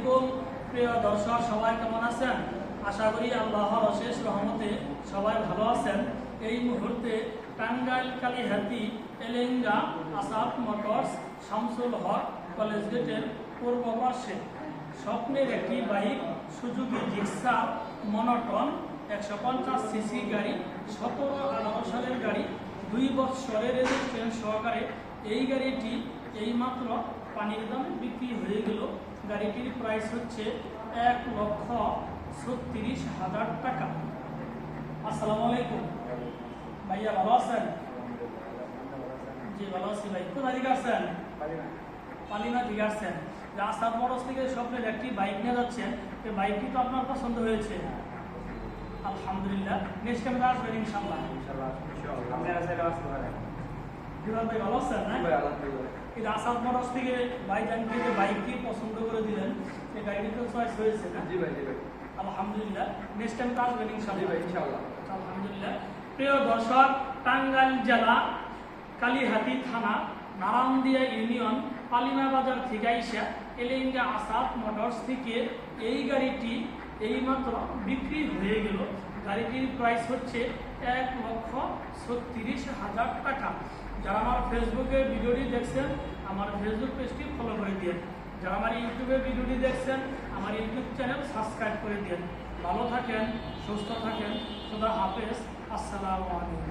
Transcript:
আলাইকুম, প্রিয় দর্শক, সবাই কেমন আছেন? আশা করি আল্লাহর অশেষ রহমতে সবাই ভালো আছেন। এই মুহূর্তে টাঙ্গাইল কালীহাতি এলেঙ্গা আসাদ মোটরস, শামসুল হক কলেজ গেটের পূর্ব পার্শ্বে স্বপ্নের একটি বাইক, সুজুকি জিক্সা, মনোটন, একশো পঞ্চাশ সিসি গাড়ি, সতেরো, আঠারো সালের গাড়ি, দুই বৎসরের রেজিস্ট্রেশন সহকারে এই গাড়িটি এইমাত্র পানির দামে বিক্রি হয়ে গেল। গাড়িটির প্রাইস হচ্ছে এক লক্ষ ছত্রিশ হাজার টাকা। আসসালামু আলাইকুম। ভাইয়া ভালো আছেন? জি, ভালো আছি ভাই। কোথা থেকে আসছেন? পালিনা থেকে আসছেন। যে আসাদ থেকে স্বপ্নের একটি বাইক নিয়ে যাচ্ছেন। এই বাইকটি তো আপনার পছন্দ হয়েছে। আলহামদুলিল্লাহ। নেক্সট টাইম আসবেন ইনশাল্লাহ বিরাট ভাই ভালো আছেন না এই আসাদ মোটরস থেকে বাইক আনতে যে বাইকটি পছন্দ করে দিলেন। সেই গাড়িটি তো চয়েস হয়েছে না? আলহামদুলিল্লাহ। নেক্সট টাইম তো আসবেন ইনশাল্লাহ আলহামদুলিল্লাহ। প্রিয় দর্শক টাঙ্গাইল জেলা কালীহাতি থানা নারায়ণদিয়া ইউনিয়ন পালিনা বাজার থেকে আইসা এলেঙ্গা আসাদ মোটরস থেকে এই গাড়িটি এইমাত্র বিক্রি হয়ে গেল। গাড়িটির প্রাইস হচ্ছে এক লক্ষ ছত্রিশ হাজার টাকা। যারা আমার ফেসবুকে ভিডিওটি দেখছেন, আমার ফেসবুক পেজটি ফলো করে দিন যারা আমার ইউটিউবে ভিডিওটি দেখছেন, আমার ইউটিউব চ্যানেল সাবস্ক্রাইব করে দিন ভালো থাকেন, সুস্থ থাকেন, খুদা হাফেজ। আসসালামু আলাইকুম।